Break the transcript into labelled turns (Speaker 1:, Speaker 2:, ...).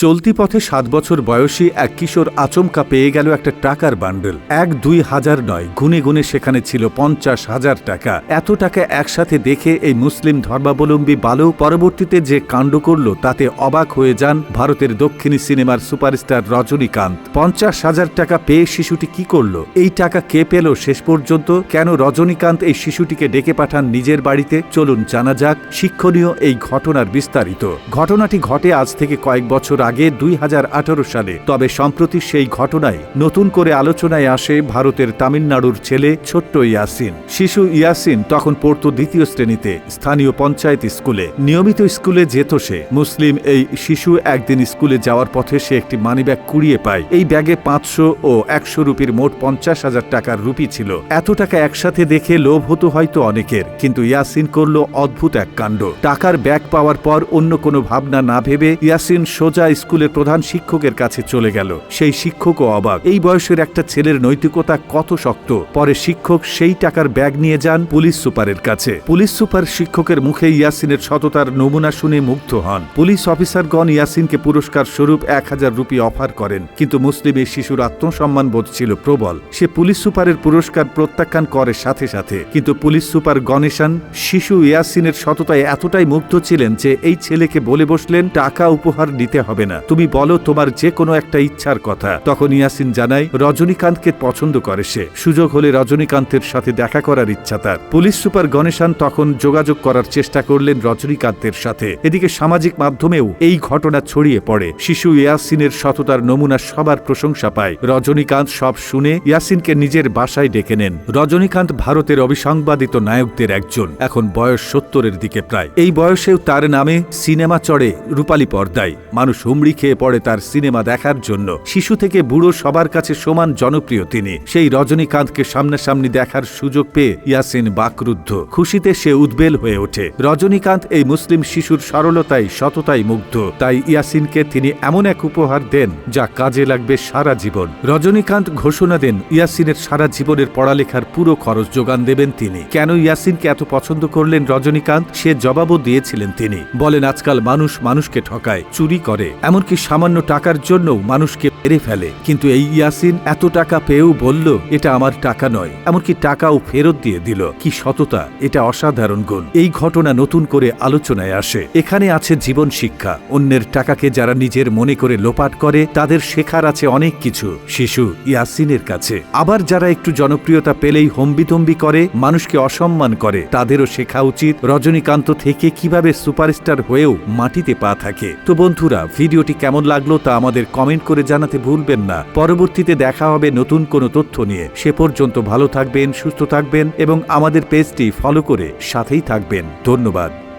Speaker 1: চলতি পথে সাত বছর বয়সী এক কিশোর আচমকা পেয়ে গেল একটা টাকার বান্ডেল। এক দুই হাজার নয়, গুনে গুনে সেখানে ছিল পঞ্চাশ হাজার টাকা। এত টাকা একসাথে দেখে এই মুসলিম ধর্মাবলম্বী বালক পরবর্তীতে যে কাণ্ড করল, তাতে অবাক হয়ে যান ভারতের দক্ষিণী সিনেমার সুপারস্টার রজনীকান্ত। পঞ্চাশ হাজার টাকা পেয়ে শিশুটি কি করল? এই টাকা কে পেল শেষ পর্যন্ত? কেন রজনীকান্ত এই শিশুটিকে ডেকে পাঠান নিজের বাড়িতে? চলুন জানা যাক। শিক্ষণীয় এই ঘটনার বিস্তারিত। ঘটনাটি ঘটে আজ থেকে কয়েক বছর আগে দুই হাজার আঠারো সালে। তবে সম্প্রতি সেই ঘটনায় নতুন করে আলোচনায় আসে ভারতের তামিলনাড়ুর ছেলে ছোট্ট ইয়াসিন। শিশু ইয়াসিন তখন পড়তো দ্বিতীয় শ্রেণীতে, স্থানীয় পঞ্চায়েত স্কুলে। নিয়মিত স্কুলে যেত সে। মুসলিম এই শিশু একদিন স্কুলে যাওয়ার পথে সে একটি মানিব্যাগ কুড়িয়ে পায়। এই ব্যাগে পাঁচশো ও একশো রুপির মোট পঞ্চাশ হাজার টাকার রুপি ছিল। এত টাকা একসাথে দেখে লোভ হতো হয়তো অনেকের, কিন্তু ইয়াসিন করল অদ্ভুত এক কাণ্ড। টাকার ব্যাগ পাওয়ার পর অন্য কোনো ভাবনা না ভেবে ইয়াসিন সোজা স্কুলের প্রধান শিক্ষকের কাছে চলে গেল। সেই শিক্ষকও অবাক। এই বয়সের একটা ছেলের নৈতিকতা কত শক্ত। পরে শিক্ষক সেই টাকার ব্যাগ নিয়ে যান পুলিশ সুপারের কাছে। পুলিশ সুপার শিক্ষকের মুখে ইয়াসিনের সততার নমুনা শুনে মুগ্ধ হন। পুলিশ অফিসারগণ ইয়াসিনকে পুরস্কার স্বরূপ এক হাজার রুপি অফার করেন। কিন্তু মুসলিম এই শিশুর আত্মসম্মান বোধ ছিল প্রবল। সে পুলিশ সুপারের পুরস্কার প্রত্যাখ্যান করে সাথে সাথে। কিন্তু পুলিশ সুপার গণেশান শিশু ইয়াসিনের সততায় এতটাই মুগ্ধ ছিলেন যে এই ছেলেকে বলে বসলেন, টাকা উপহার দিতে হবে না। তুমি বলো তোমার যে কোনো একটা ইচ্ছার কথা। তখন ইয়াসিন জানায়, রজনীকান্তকে পছন্দ করে সে। সুযোগ হলে রজনীকান্তের সাথে দেখা করার ইচ্ছা তার। পুলিশ সুপার গণেশান তখন যোগাযোগ করার চেষ্টা করলেন রজনীকান্তের সাথে। এদিকে সামাজিক মাধ্যমেও এই ঘটনা ছড়িয়ে পড়ে। শিশু ইয়াসিনের সততার নমুনা সবার প্রশংসা পায়। রজনীকান্ত সব শুনে ইয়াসিনকে নিজের বাসায় ডেকে নেন। রজনীকান্ত ভারতের অবিসংবাদিত নায়কদের একজন। এখন বয়স সত্তরের দিকে প্রায়। এই বয়সেও তার নামে সিনেমা চড়ে রূপালী পর্দায়। মানুষ হুমড়ি খেয়ে পড়ে তার সিনেমা দেখার জন্য। শিশু থেকে বুড়ো সবার কাছে সমান জনপ্রিয় তিনি। সেই রজনীকান্তকে সামনাসামনি দেখার সুযোগ পেয়ে ইয়াসিন বাকরুদ্ধ। খুশিতে সে উদ্বেল হয়ে ওঠে। রজনীকান্ত এই মুসলিম শিশুর সরলতায় সততায় মুগ্ধ। তাই ইয়াসিনকে তিনি এমন এক উপহার দেন যা কাজে লাগবে সারা জীবন। রজনীকান্ত ঘোষণা দেন, ইয়াসিনের সারা জীবনের পড়ালেখার পুরো খরচ যোগান দেবেন তিনি। কেন ইয়াসিনকে এত পছন্দ করলেন রজনীকান্ত? সে জবাবও দিয়েছিলেন তিনি। বলেন, আজকাল মানুষ মানুষকে ঠকায়, চুরি করে। এমনকি সামান্য টাকার জন্যও মানুষকে মেরে ফেলে। কিন্তু এই ইয়াসিন এত টাকা পেয়েও বলল, এটা আমার টাকা নয়। এমনকি টাকাও ফেরত দিয়ে দিল। কি সততা, এটা অসাধারণ গুণ। এই ঘটনা নতুন করে আলোচনায় আসে। এখানে আছে জীবন শিক্ষা। অন্যের টাকাকে যারা নিজের মনে করে লোপাট করে, তাদের শেখার আছে অনেক কিছু। শিশু, ইয়াসিনের কাছে। আবার যারা একটু জনপ্রিয়তা পেলেই হম্বিতম্বি করে, মানুষকে অসম্মান করে, তাদেরও শেখা উচিত রজনীকান্ত থেকে কীভাবে সুপারস্টার হয়েও মাটিতে পা থাকে। তো বন্ধুরা, ভিডিওটি কেমন লাগল তা আমাদের কমেন্ট করে জানাতে ভুলবেন না। পরবর্তীতে দেখা হবে নতুন কোনো তথ্য নিয়ে। সে পর্যন্ত ভালো থাকবেন, সুস্থ থাকবেন এবং আমাদের পেজটি ফলো করে সাথেই থাকবেন। ধন্যবাদ।